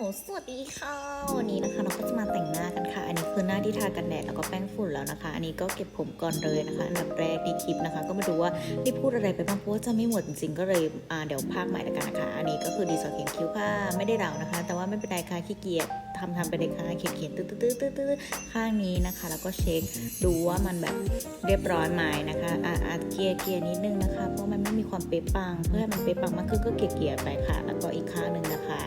สวัสดีค่ะ วันนี้นะคะเราก็จะมาแต่งหน้ากัน คือหน้าที่ทากันแดดแล้วก็แป้งฝุ่นแล้วนะคะ อันนี้ก็เก็บผมก่อนเลยนะคะ อันดับแรกในคลิปนะคะ ก็มาดูว่าได้พูดอะไรไปบ้างเพราะว่าจะไม่หมดจริงๆก็เลยอ่าเดี๋ยวภาคใหม่ล้วกันนะคะ อันนี้ก็คือดีสอเขียนคิ้วค่ะไม่ได้เรานะคะ แต่ว่าไม่เป็นไรค่ะขี้เกียจทำทำไปเลยค่ะเขียนเขียนตื้อตื้อตื้อตื้อข้างนี้นะคะ แล้วก็เช็คดูว่ามันแบบเรียบร้อยไหมนะคะอ่าอ่าเกียร์เกียร์นิดนึงนะคะ เพราะมันไม่มีความเป๊ะปัง เพื่อให้มันเป๊ะปังมากขึ้นก็เกียร์เกียร์ไปค่ะ แล้วก็อีกข้างหนึ่งนะคะ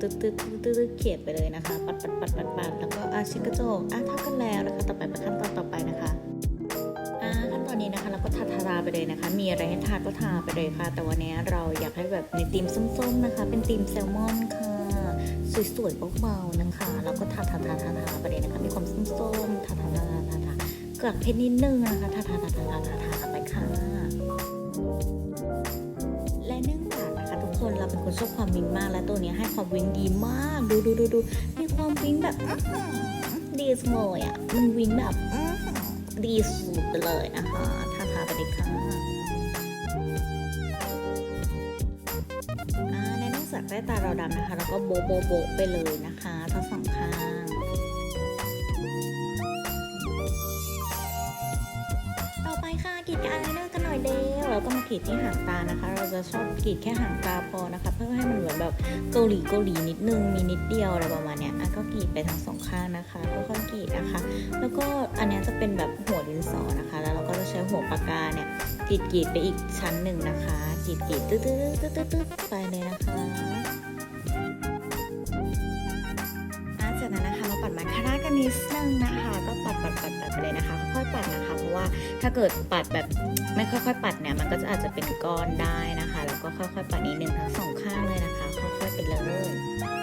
ตึ๊ดตึ๊ดตึ๊ดตึ๊ดตึ๊ดเขียนไปเลยนะคะ ปัดปัดปัดปัดปัดแล้วก็อาเช็ดกระจกอ่ะเท่ากันแล้วนะคะต่อไปไปขั้นตอนต่อไปนะคะอ่าขั้นตอนนี้นะคะเราก็ทาทาทาไปเลยนะคะ มีอะไรให้ทาก็ทาไปเลยค่ะ แต่วันนี้เราอยากให้แบบในธีมส้มๆนะคะ เป็นธีมแซลมอนค่ะสวยๆเบาๆนะคะแล้วก็ทาทาทาทาทาไปเลยนะคะมีความส้มๆทาทาทาทาทาเกลือเพชรนิดนึงนะคะทาทาทาทาทาทาทาไปค่ะและเนื่องจากนะคะทุกคนเราเป็นคนชอบความวิงมาก และตัวนี้ให้ความวิงดีมาก ดูดูดูดูมีความวิงแบบ ดีสมเลยอะ มันวิงแบบดีสุดเลยนะคะทาทาไปเลยค่ะอ่าและนอกจากใต้ตาเราดำนะคะ แล้วก็โบโบโบไปเลยนะคะทั้งสองข้างต่อไปค่ะกรีดกับอายไลเนอร์กัน หน่อยเดียวแล้วก็มากรีดที่หางตานะคะ เราจะชอบกรีดแค่หางตาพอนะคะ เพื่อให้มันเหมือนแบบเกาหลีเกาหลีนิดนึงมีนิดเดียวอะไรประมาณเนี้ยอะก็กรีดไปทั้งสองข้างนะคะค่อยๆกรีดนะคะ แล้วก็อันนี้จะเป็นแบบหัวดินสอนะคะ แล้วเราก็จะใช้หัวปากกาเนี่ยกรีดกรีดไปอีกชั้นหนึ่งนะคะกรีดกรีดตึ๊ดตึ๊ดตึ๊ดตึ๊ดไปเลยนะคะอะจากนั้นนะคะมาปัดมาคารากันนิดนึงนะคะ ก็ปัดปัดปัดปัดไปเลยนะคะ ค่อยๆปัดนะคะ ว่าถ้าเกิดปัดแบบไม่ค่อยๆ ปัดเนี่ยมันก็จะอาจจะเป็นก้อนได้นะคะ แล้วก็ค่อยๆ ปัดนิดนึงทั้งสองข้างเลยนะคะ ค่อยๆไปเลย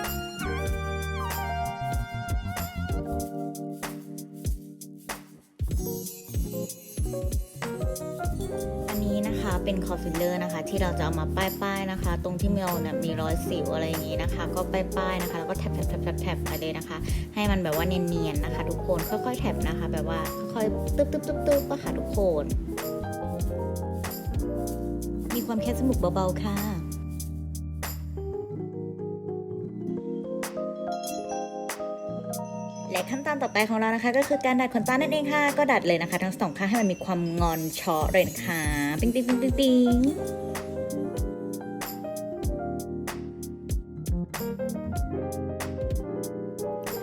เป็นคอฟิลเลอร์นะคะ ที่เราจะเอามาป้ายๆนะคะ ตรงที่เราเนี่ยมีรอยสิวอะไรอย่างนี้นะคะ ก็ป้ายๆนะคะ แล้วก็แท็บแท็บแท็บแท็บไปเลยนะคะ ให้มันแบบว่าเนียนๆนะคะ ทุกคนค่อยๆแท็บนะคะ แบบว่าค่อยๆตึ๊บตึ๊บตึ๊บตึ๊บอะค่ะทุกคน มีความแค่สมุกเบาๆค่ะ อนต่อไปของเรานะคะ ก็คือการดัดขนตานั่นเองค่ะ ก็ดัดเลยนะคะ ทั้งสองข้างให้มันมีความงอนเชาะเลยนะคะปิ๊งปิ๊งปิ๊งปิ๊งปิ๊ง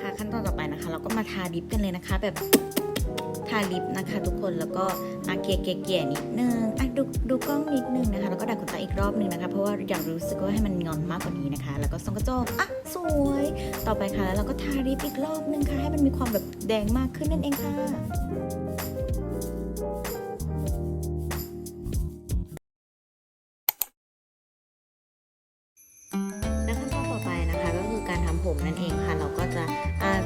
ค่ะขั้นตอนต่อไปนะคะ เราก็มาทาดิฟกันเลยนะคะแบบ ทาลิปนะคะทุกคนแล้วก็อาเกียเกียเกียนิดนึงอะดูดูกล้องนิดนึงนะคะ แล้วก็ดัดขนตาอีกรอบนึงนะคะ เพราะว่าอยากรู้สึกว่าให้มันงอนมากกว่านี้นะคะ แล้วก็ส่องกระจกอะสวย ต่อไปค่ะแล้วเราก็ทาลิปอีกรอบนึงค่ะ ให้มันมีความแบบแดงมากขึ้นนั่นเองค่ะแล ผมนั่นเองค่ะ เราก็จะ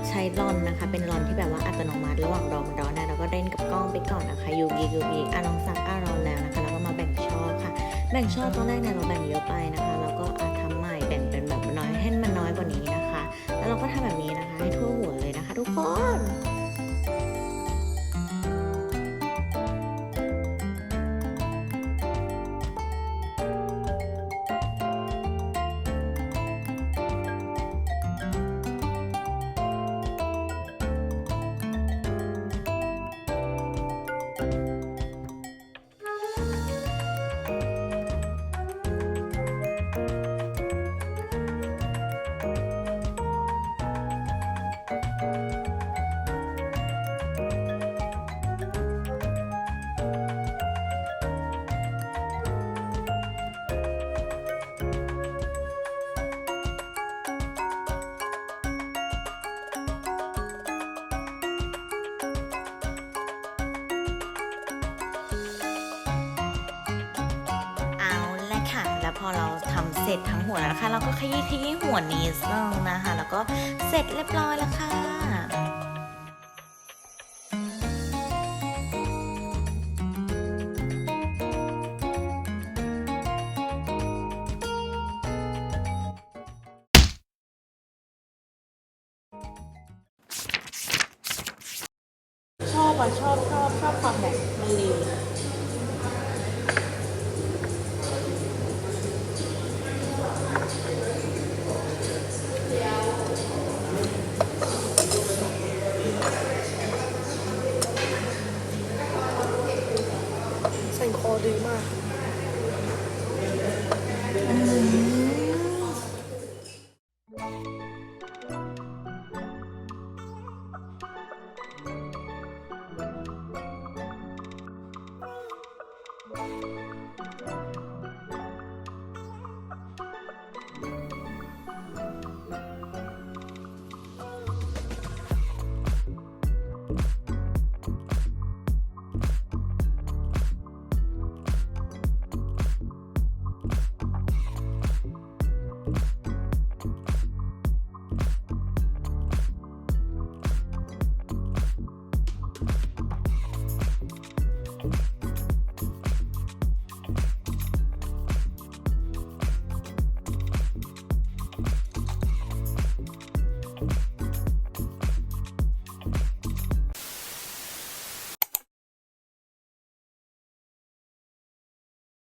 ใช้ลอนนะคะ เป็นลอนที่แบบว่าอัตโนมัติระหว่างรอมันร้อนเนี่ยเราก็เล่นกับกล้องไปก่อนนะคะยูบียูบีอะลองซักอะร้อนแล้วนะคะ แล้วก็มาแบ่งช่อค่ะ แบ่งช่อตอนแรกเนี่ยเราแบ่งเยอะไปนะคะ แล้วก็อะทำใหม่แบ่งเป็นแบบน้อยให้มันน้อยกว่านี้นะคะ แล้วเราก็ทำแบบนี้นะคะ ให้ทั่วหัวเลยนะคะ ทุกคน เสร็จทั้งหัวแล้วนะคะ เราก็ขยี้ขยี้หัวนิดนึงนะคะ แล้วก็เสร็จเรียบร้อยแล้วค่ะชอบอะชอบชอบชอบความแบบมันเร็ว